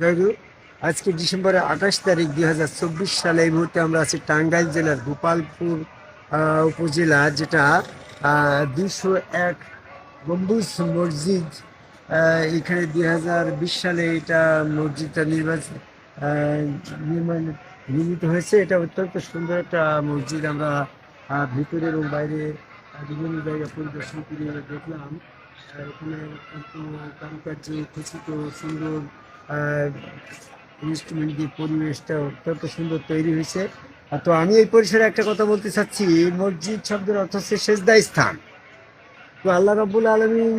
জয়গুরু আজকে ডিসেম্বরের আঠাশ তারিখ দুই হাজার চব্বিশ সালে এই মুহূর্তে আমরা আছি টাঙ্গাইল জেলার গোপালপুর উপজেলা, যেটা দুশো এক গম্বুজ মসজিদ এখানে দুই হাজার বিশ সালে এটা মসজিদটা নির্বাচন নির্মাণ, নির্মিত হয়েছে। এটা অত্যন্ত সুন্দর একটা মসজিদ আমরা ভিতরে এবং বাইরে বিভিন্ন জায়গা পরিদর্শন করে দেখলাম। এখানে কারুকার্য খচিত সুন্দর ইনস্ট্রুমেন্ট দিয়ে পরিবেশটা অত্যন্ত সুন্দর তৈরি হয়েছে। তো আমি এই পরিসরে একটা কথা বলতে চাচ্ছি, মসজিদ শব্দের অর্থ হচ্ছে সেজদা স্থান। তো আল্লাহ রাব্বুল আলমিন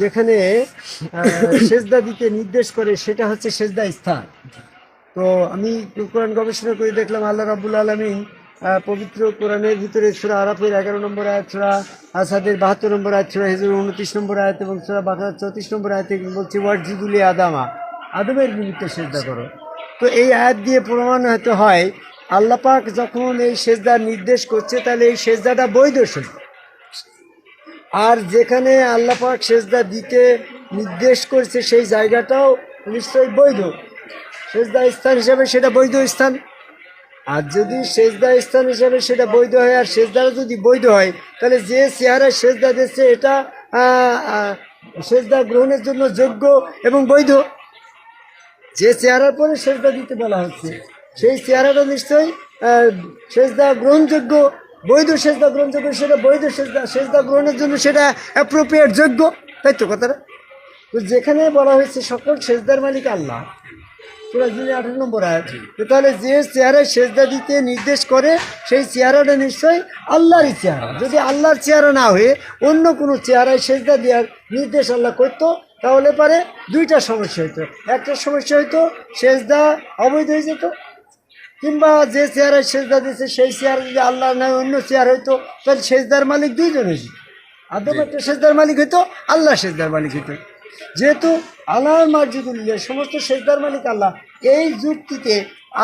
যেখানে সেজদা দিতে নির্দেশ করে, সেটা হচ্ছে সেজদা স্থান। তো আমি কোরআন গবেষণা করে দেখলাম আল্লাহ রাব্বুল আলমিন পবিত্র কোরআনের ভিতরে সুরা আরাফের এগারো নম্বর আয়াত, সুরা আসাদের বাহাত্তর নম্বর আয়াত, সুরা হিজুর উনত্রিশ নম্বর আয়াত এবং সুরা বাকার চৌত্রিশ নম্বর আয়াতে বলছে, ওয়ার্জিদুলি আদামা আদমের নিমিত্তে সেজদা করো। তো এই আয়াত দিয়ে প্রমাণ হতে হয় আল্লাপাক যখন এই সেজদার নির্দেশ করছে, তাহলে এই সেজদাটা বৈধ সেজদা আর যেখানে আল্লাপাক সেজদা দিতে নির্দেশ করছে, সেই জায়গাটাও নিশ্চয়ই বৈধ। সেজদা স্থান হিসাবে সেটা বৈধ স্থান। আর যদি সেজদা স্থান হিসাবে সেটা বৈধ হয়, আর সেজদাটা যদি বৈধ হয়, তাহলে যে চেহারায় সেজদা দিচ্ছে এটা সেজদা গ্রহণের জন্য যোগ্য এবং বৈধ। যে চেহারার পরে সেজদা দিতে বলা হচ্ছে, সেই চেহারাটা নিশ্চয়ই সেজদা গ্রহণযোগ্য, বৈধ সেজদা গ্রহণযোগ্য, সেটা বৈধ সেজদা সেজদা গ্রহণের জন্য সেটা অ্যাপ্রোপ্রিয়েট যোগ্য। তাই তো কথাটা? তো যেখানে বলা হয়েছে, সকল সেজদার মালিক আল্লাহ। আঠারো নম্বর আয়াত। তাহলে যে চেহারায় সেজদা দিতে নির্দেশ করে সেই চেহারাটা নিশ্চয়ই আল্লাহরই চেহারা যদি আল্লাহর চেহারা না হয়ে অন্য কোনো চেহারায় সেজদা দেওয়ার নির্দেশ আল্লাহ করতো তাহলে পারে দুইটা সমস্যা হইতো। একটা সমস্যা হইতো সেজদা অবৈধ হয়ে যেত কিংবা যে চেয়ারে সেজদা দিচ্ছে সেই চেয়ার যদি আল্লাহ নয় অন্য চেয়ার হইতো তাহলে সেজদার মালিক দুইজন হয়েছে আদম একটা সেজদার মালিক হইতো আল্লাহ সেজদার মালিক হইতো। যেহেতু আল্লাহ মার্জিদুল্লাহ সমস্ত সেজদার মালিক আল্লাহ, এই যুক্তিতে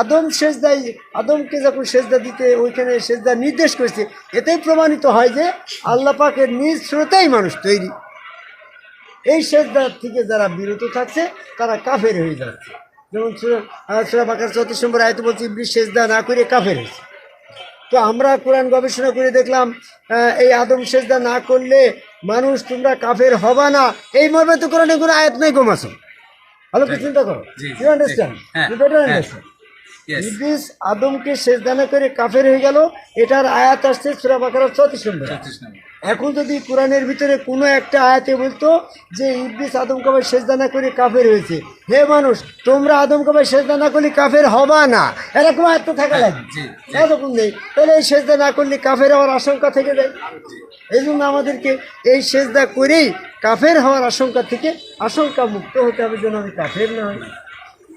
আদম সেজদাই, আদমকে যখন সেজদা দিতে, ওইখানে সেজদা নির্দেশ করেছে, এতেই প্রমাণিত হয় যে আল্লাহ পাকের নিজ স্রোতেই মানুষ তৈরি। এই সেজদার থেকে যারা বিরত থাকছে, তারা কাফের হয়ে যাচ্ছে। যেমন সুরা বাকার চৌত্রিশ নম্বর আয়তে বলছি ইবলিশ সেজদা না করে কাফের হয়েছে। তো আমরা কোরআন গবেষণা করে দেখলাম এই আদম সেজদা না করলে মানুষ তোমরা কাফের হবা না এই মর্মে তো কোরআনে কোনো আয়াত নেই গোমাস ভালো কি চিন্তা করো you understand you better. Understand. ইবলিস আদমকে সেজদা না করে কাফের হয়ে গেল এটার আয়াত আসছে সুরা বাকার চৌত্রিশ নম্বর আয়াত। 36 নম্বর। এখন যদি কোরআনের ভিতরে কোনো একটা আয়াতে বলতো যে ইবলিস আদম কবে সেজদা না করে কাফের হয়েছে হে মানুষ তোমরা আদম কবে সেজদা না করলে কাফের হবা না? এরকম আয়াত তো থাকা লাগবে জি। এরকম নেই। তাহলে এই সেজদা না করলে কাফের হওয়ার আশঙ্কা থেকে যায়। এই জন্য আমাদেরকে এই সেজদা করেই কাফের হওয়ার আশঙ্কা থেকে আশঙ্কা মুক্ত হতে হবে যেন আমি কাফের না হই।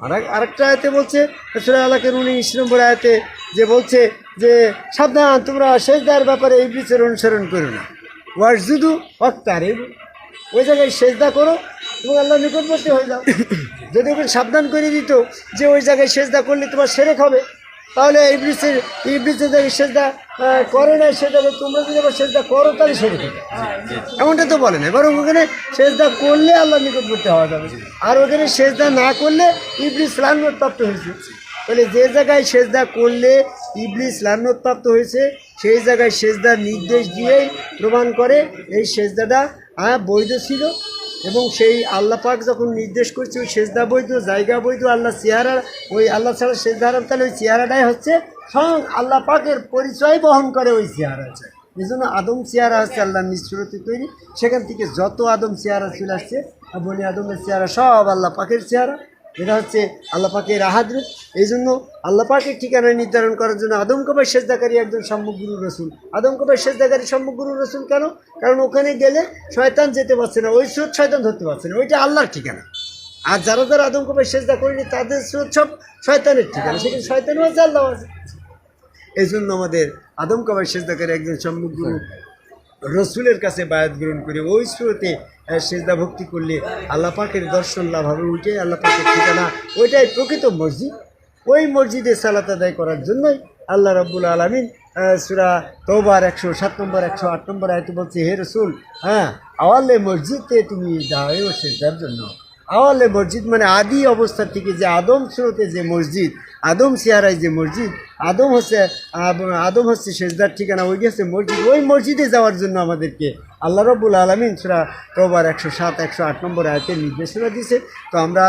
আর আরেকটা আয়তে বলছে সুরা আলাকের উনিশ নম্বর আয়তে যে বলছে যে, সাবধান, তোমরা সেজদার ব্যাপারে এই বিচার অনুসরণ করো না। ওয়ার শুধু অক্তার ওই জায়গায় সেজদা করো এবং আল্লাহ নিকটবর্তী হয়ে যাও। যদি ওকে সাবধান করে দিত যে, ওই জায়গায় সেজদা করলে তোমার সেরেক হবে, তাহলে এই ইবলিসের ইবলিসের জায়গায় সেজদা করে না সেটা তোমরা যদি আবার সেজদা করো, তাহলে সেরেক হবে। এমনটা তো বলে না বরং ওখানে সেজদা করলে আল্লাহ নিকটবর্তী হওয়া যাবে। আর ওখানে সেজদা না করলে ইবলিস লান্নপ্রাপ্ত হয়েছে। তাহলে যে জায়গায় সেজদা করলে ইবলিস লান্নপ্রাপ্ত হয়েছে, সেই জায়গায় সেজদার নির্দেশ দিয়েই প্রমাণ করে এই সেজদাটা হ্যাঁ বৈধ ছিল এবং সেই আল্লাহ পাক যখন নির্দেশ করছে ওই সেজদা বৈধ, জায়গা বৈধ, আল্লাহ চেহারা, ওই আল্লাহ ছাড়া সেজদা হারাম, তাহলে ওই চেহারাটাই হচ্ছে স্বয়ং আল্লাহ পাকের পরিচয় বহন করে ওই চেহারা এই জন্য আদম চেহারা হচ্ছে আল্লাহ নিশ্চরতি তৈরি। সেখান থেকে যত আদম চেহারা চলে আসছে বনি আদমের চেহারা সব আল্লাহ পাকের চেহারা। এটা হচ্ছে আল্লাহ পাকের আহাদ রূপ। এই জন্য আল্লাহ পাকের ঠিকানা নির্ধারণ করার জন্য আদম কবাই সেজদাকারী একজন সম্মুখগুরু রসুল। আদম কবাই সেজদাকারী সম্মুখগুরু রসুল কেন? কারণ ওখানে গেলে শয়তান যেতে পারছে না, ওই স্রোত শয়তান ধরতে পারছে না, ওইটা আল্লাহর ঠিকানা। আর যারা যারা আদম কবাই সেজদা করেনি, তাদের স্রোত সব শয়তানের ঠিকানা, সেখানে শয়তানও আছে আল্লাহ আছে। এই জন্য আমাদের আদম কবাই সেজদাকারী একজন সম্মুখগুরু রসুলের কাছে বায়াত গ্রহণ করে ওই স্রোতে সেজদা ভক্তি করলে আল্লাহ পাকের দর্শন লাভ হবে ওইটাই আল্লাহ পাকের ঠিকানা, ওইটাই প্রকৃত মসজিদ। ওই মসজিদে সালাত আদায় করার জন্যই আল্লাহ রব্বুল আলমিন সুরা তোবার একশো সাত নম্বর, একশো আট নম্বর আয়তে বলছে, হে রসুল হ্যাঁ আওয়ালে মসজিদে তুমি যাও সেজদার জন্য। আওয়ালে মসজিদ মানে আদি অবস্থা থেকে যে আদম স্রোতে যে মসজিদ, আদম সিয়ারায় যে মসজিদ, আদম হচ্ছে আদম হচ্ছে শেষদার ঠিকানা ওইটি হচ্ছে মসজিদ। ওই মসজিদে যাওয়ার জন্য আমাদেরকে আল্লাহ রব্বুল আলমিন সুরা তোবার একশো সাত, একশো আট নম্বর আয়তের নির্দেশনা দিয়েছে। তো আমরা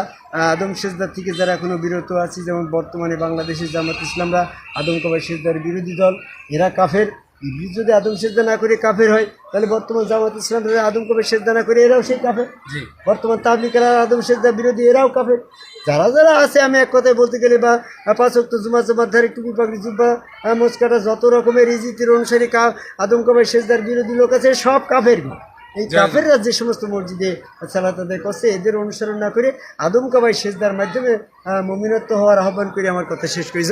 আদম শেষদার থেকে যারা এখনও বিরত আছি, যেমন বর্তমানে বাংলাদেশের জামাত ইসলামরা আদম কবাই শেষদার বিরোধী দল, এরা কাফের। ইবলিস যদি আদম সেজদা না করে কাফের হয় তাহলে বর্তমান জামাত ইসলাম যদি আদম কবে সেজদা না করে এরাও সেই কাফের। বর্তমান তাবলিকেরা আদম সেজদা বিরোধী এরাও কাফের। যারা যারা আছে আমি এক কথায় বলতে গেলে বা পাঁচক্ত জুমা জুমার ধারে টুপি পাগড়ি জুব্বা মোচকাটা যত রকমের রিজিতির অনুসারী কা আদম কবে সেজদার বিরোধী লোক আছে সব কাফের। এই। কাফেররা যে সমস্ত মসজিদে সালাত আদায় করছে এদের অনুসরণ না করে আদম কাবাই সেজদার মাধ্যমে মমিনত্ব হওয়ার আহ্বান করে আমার কথা শেষ করেছে